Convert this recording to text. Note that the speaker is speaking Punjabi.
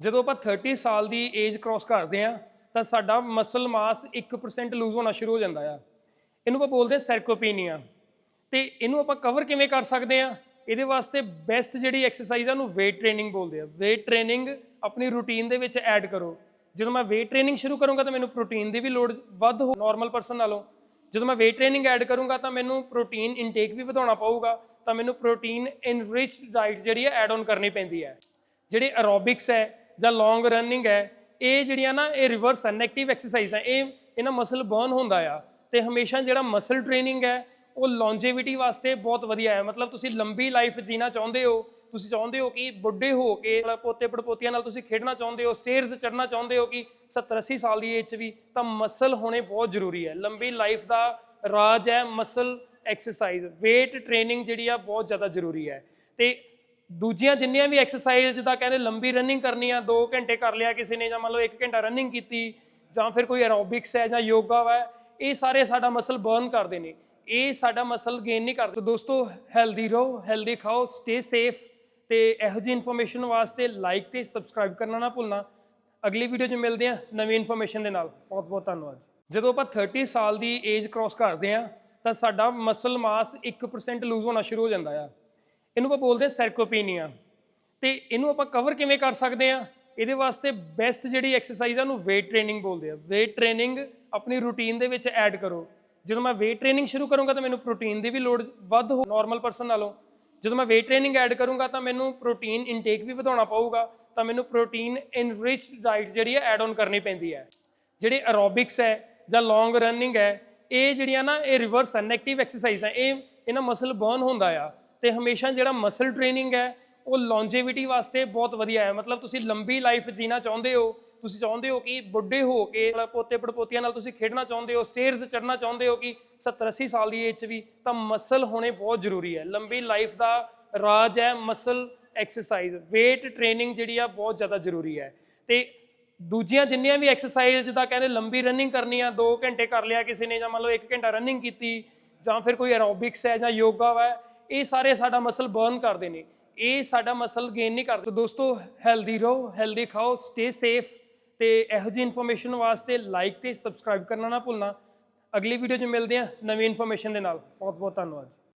ਜਦੋਂ ਆਪਾਂ 30 ਸਾਲ ਦੀ ਏਜ ਕ੍ਰਾਸ ਕਰਦੇ ਆ ਤਾਂ ਸਾਡਾ ਮਸਲ ਮਾਸ 1% ਲੂਜ਼ ਹੋਣਾ ਸ਼ੁਰੂ ਹੋ ਜਾਂਦਾ ਆ। ਇਹਨੂੰ ਆਪਾਂ ਬੋਲਦੇ ਆ ਸਰਕੋਪੀਨੀਆ ਤੇ ਇਹਨੂੰ ਆਪਾਂ ਕਵਰ ਕਿਵੇਂ ਕਰ ਸਕਦੇ ਆ ਇਹਦੇ ਵਾਸਤੇ ਬੈਸਟ ਜਿਹੜੀ ਐਕਸਰਸਾਈਜ਼ ਆ, ਉਹਨੂੰ weight ਟ੍ਰੇਨਿੰਗ ਬੋਲਦੇ ਆ। weight ਟ੍ਰੇਨਿੰਗ ਆਪਣੀ ਰੂਟੀਨ ਦੇ ਵਿੱਚ ਐਡ ਕਰੋ। ਜਦੋਂ ਮੈਂ weight ਟ੍ਰੇਨਿੰਗ ਸ਼ੁਰੂ ਕਰੂੰਗਾ, ਤਾਂ ਮੈਨੂੰ ਪ੍ਰੋਟੀਨ ਦੀ ਵੀ ਲੋੜ ਵੱਧ ਹੋ ਨਾਰਮਲ ਪਰਸਨ ਨਾਲੋਂ। ਜਦੋਂ ਮੈਂ weight ਟ੍ਰੇਨਿੰਗ ਐਡ ਕਰੂੰਗਾ, ਤਾਂ ਮੈਨੂੰ ਪ੍ਰੋਟੀਨ ਇਨਟੇਕ ਵੀ ਵਧਾਉਣਾ ਪਊਗਾ। ਤਾਂ ਮੈਨੂੰ ਪ੍ਰੋਟੀਨ ਇਨਰਿਚ ਡਾਈਟ ਜਿਹੜੀ ਹੈ ਐਡ ਆਨ ਕਰਨੀ ਪੈਂਦੀ ਹੈ ਜਿਹੜੇ ਐਰੋਬਿਕਸ ਹੈ ਜਾਂ ਲੌਂਗ ਰਨਿੰਗ ਹੈ, ਇਹ ਜਿਹੜੀਆਂ ਨਾ, ਇਹ ਰਿਵਰਸ ਨੈਗੇਟਿਵ ਐਕਸਰਸਾਈਜ਼ ਹੈ, ਇਹ ਇਹਨਾਂ ਮਸਲ ਬਰਨ ਹੁੰਦਾ ਆ ਤੇ ਹਮੇਸ਼ਾ ਜਿਹੜਾ ਮਸਲ ਟ੍ਰੇਨਿੰਗ ਹੈ, ਉਹ ਲੌਂਜੇਵਿਟੀ ਵਾਸਤੇ ਬਹੁਤ ਵਧੀਆ ਹੈ। ਮਤਲਬ ਤੁਸੀਂ ਲੰਬੀ ਲਾਈਫ ਜੀਣਾ ਚਾਹੁੰਦੇ ਹੋ, ਤੁਸੀਂ ਚਾਹੁੰਦੇ ਹੋ ਕਿ ਬੁੱਢੇ ਹੋ ਕੇ ਪੋਤੇ ਪੜਪੋਤੀਆਂ ਨਾਲ ਤੁਸੀਂ ਖੇਡਣਾ ਚਾਹੁੰਦੇ ਹੋ ਸਟੇਅਰਸ ਚੜ੍ਹਨਾ ਚਾਹੁੰਦੇ ਹੋ ਕਿ 70 80 ਸਾਲ ਦੀ ਏਜ 'ਚ ਵੀ, ਤਾਂ ਮਸਲ ਹੋਣੇ ਬਹੁਤ ਜ਼ਰੂਰੀ ਹੈ। ਲੰਬੀ ਲਾਈਫ ਦਾ ਰਾਜ ਹੈ ਮਸਲ ਐਕਸਰਸਾਈਜ਼ weight ਟ੍ਰੇਨਿੰਗ ਜਿਹੜੀ ਆ ਬਹੁਤ ਜ਼ਿਆਦਾ ਜ਼ਰੂਰੀ ਹੈ। ਤੇ ਦੂਜੀਆਂ ਜਿੰਨੀਆਂ ਵੀ ਐਕਸਰਸਾਈਜ਼ ਜਿੱਦਾਂ ਕਹਿੰਦੇ ਲੰਬੀ ਰਨਿੰਗ ਕਰਨੀ ਆ 2 ਘੰਟੇ ਕਰ ਲਿਆ ਕਿਸੇ ਨੇ ਜਾਂ ਮੰਨ ਲਓ 1 ਘੰਟਾ ਰਨਿੰਗ ਕੀਤੀ ਜਾਂ ਫਿਰ ਕੋਈ ਐਰੋਬਿਕਸ ਹੈ ਜਾਂ ਯੋਗਾ ਵਾ, ਇਹ ਸਾਰੇ ਸਾਡਾ ਮਸਲ ਬਰਨ ਕਰਦੇ ਨੇ। ਇਹ ਸਾਡਾ ਮਸਲ ਗੇਨ ਨਹੀਂ ਕਰਦੇ। ਦੋਸਤੋ ਹੈਲਦੀ ਰਹੋ ਹੈਲਦੀ ਖਾਓ ਸਟੇ ਸੇਫ ਤੇ ਇਹੋ ਜਿਹੀ ਇਨਫੋਰਮੇਸ਼ਨ ਵਾਸਤੇ ਲਾਈਕ ਤੇ ਸਬਸਕ੍ਰਾਈਬ ਕਰਨਾ ਨਾ ਭੁੱਲਣਾ। ਅਗਲੀ ਵੀਡੀਓ 'ਚ ਮਿਲਦੇ ਹਾਂ ਨਵੀਂ ਇਨਫੋਰਮੇਸ਼ਨ ਦੇ ਨਾਲ। ਬਹੁਤ ਬਹੁਤ ਧੰਨਵਾਦ ਜਦੋਂ ਆਪਾਂ 30 ਸਾਲ ਦੀ ਏਜ ਕ੍ਰਾਸ ਕਰਦੇ ਆ ਤਾਂ ਸਾਡਾ ਮਸਲ ਮਾਸ 1% ਲੂਜ਼ ਹੋਣਾ ਸ਼ੁਰੂ ਹੋ ਜਾਂਦਾ ਆ। ਇਹਨੂੰ ਆਪਾਂ ਬੋਲਦੇ ਆ ਸਰਕੋਪੀਨੀਆ ਤੇ ਇਹਨੂੰ ਆਪਾਂ ਕਵਰ ਕਿਵੇਂ ਕਰ ਸਕਦੇ ਆ ਇਹਦੇ ਵਾਸਤੇ ਬੈਸਟ ਜਿਹੜੀ ਐਕਸਰਸਾਈਜ਼ ਆ, ਉਹਨੂੰ weight ਟ੍ਰੇਨਿੰਗ ਬੋਲਦੇ ਆ। weight ਟ੍ਰੇਨਿੰਗ ਆਪਣੀ ਰੂਟੀਨ ਦੇ ਵਿੱਚ ਐਡ ਕਰੋ। ਜਦੋਂ ਮੈਂ weight ਟ੍ਰੇਨਿੰਗ ਸ਼ੁਰੂ ਕਰੂੰਗਾ ਤਾਂ ਮੈਨੂੰ ਪ੍ਰੋਟੀਨ ਦੀ ਵੀ ਲੋੜ ਵੱਧ ਹੋ ਨਾਰਮਲ ਪਰਸਨ ਨਾਲੋਂ। ਜਦੋਂ ਮੈਂ weight ਟ੍ਰੇਨਿੰਗ ਐਡ ਕਰੂੰਗਾ ਤਾਂ ਮੈਨੂੰ ਪ੍ਰੋਟੀਨ ਇਨਟੇਕ ਵੀ ਵਧਾਉਣਾ ਪਊਗਾ। ਤਾਂ ਮੈਨੂੰ ਪ੍ਰੋਟੀਨ ਇਨਰਿਚ ਡਾਈਟ ਜਿਹੜੀ ਹੈ ਐਡ ਆਨ ਕਰਨੀ ਪੈਂਦੀ ਹੈ। ਜਿਹੜੇ ਐਰੋਬਿਕਸ ਹੈ ਜਾਂ ਲੌਂਗ ਰਨਿੰਗ ਹੈ, ਇਹ ਜਿਹੜੀਆਂ ਨਾ, ਇਹ ਰਿਵਰਸ ਨੈਗੇਟਿਵ ਐਕਸਰਸਾਈਜ਼ ਹੈ। ਇਹ, ਇਹਨਾਂ ਮਸਲ ਬਰਨ ਹੁੰਦਾ ਆ। ਤੇ ਹਮੇਸ਼ਾ ਜਿਹੜਾ ਮਸਲ ਟ੍ਰੇਨਿੰਗ ਹੈ, ਉਹ ਲੌਂਜੇਵਿਟੀ ਵਾਸਤੇ ਬਹੁਤ ਵਧੀਆ ਹੈ। ਮਤਲਬ ਤੁਸੀਂ ਲੰਬੀ ਲਾਈਫ ਜੀਣਾ ਚਾਹੁੰਦੇ ਹੋ, ਤੁਸੀਂ ਚਾਹੁੰਦੇ ਹੋ ਕਿ ਬੁੱਢੇ ਹੋ ਕੇ ਪੋਤੇ ਪੜਪੋਤੀਆਂ ਨਾਲ ਤੁਸੀਂ ਖੇਡਣਾ ਚਾਹੁੰਦੇ ਹੋ ਸਟੇਅਰਸ ਚੜ੍ਹਨਾ ਚਾਹੁੰਦੇ ਹੋ ਕਿ 70 80 ਸਾਲ ਦੀ ਏਜ 'ਚ ਵੀ, ਤਾਂ ਮਸਲ ਹੋਣੇ ਬਹੁਤ ਜ਼ਰੂਰੀ ਹੈ। ਲੰਬੀ ਲਾਈਫ ਦਾ ਰਾਜ ਹੈ ਮਸਲ ਐਕਸਰਸਾਈਜ਼ weight ਟ੍ਰੇਨਿੰਗ ਜਿਹੜੀ ਆ ਬਹੁਤ ਜ਼ਿਆਦਾ ਜ਼ਰੂਰੀ ਹੈ। ਤੇ ਦੂਜੀਆਂ ਜਿੰਨੀਆਂ ਵੀ ਐਕਸਰਸਾਈਜ਼ ਜਿੱਦਾਂ ਕਹਿੰਦੇ ਲੰਬੀ ਰਨਿੰਗ ਕਰਨੀ ਆ 2 ਘੰਟੇ ਕਰ ਲਿਆ ਕਿਸੇ ਨੇ ਜਾਂ ਮੰਨ ਲਓ 1 ਘੰਟਾ ਰਨਿੰਗ ਕੀਤੀ ਜਾਂ ਫਿਰ ਕੋਈ ਐਰੋਬਿਕਸ ਹੈ ਜਾਂ ਯੋਗਾ ਵਾ ਇਹ ਸਾਰੇ ਸਾਡਾ ਮਸਲ ਬਰਨ ਕਰਦੇ ਨੇ। ਇਹ ਸਾਡਾ ਮਸਲ ਗੇਨ ਨਹੀਂ ਕਰਦੇ। ਦੋਸਤੋ ਹੈਲਦੀ ਰਹੋ ਹੈਲਦੀ ਖਾਓ ਸਟੇ ਸੇਫ ਤੇ ਇਹੋ ਜਿਹੀ ਇਨਫੋਰਮੇਸ਼ਨ ਵਾਸਤੇ ਲਾਈਕ ਤੇ ਸਬਸਕ੍ਰਾਈਬ ਕਰਨਾ ਨਾ ਭੁੱਲਣਾ। ਅਗਲੀ ਵੀਡੀਓ 'ਚ ਮਿਲਦੇ ਹਾਂ ਨਵੀਂ ਇਨਫੋਰਮੇਸ਼ਨ ਦੇ ਨਾਲ। ਬਹੁਤ ਬਹੁਤ ਧੰਨਵਾਦ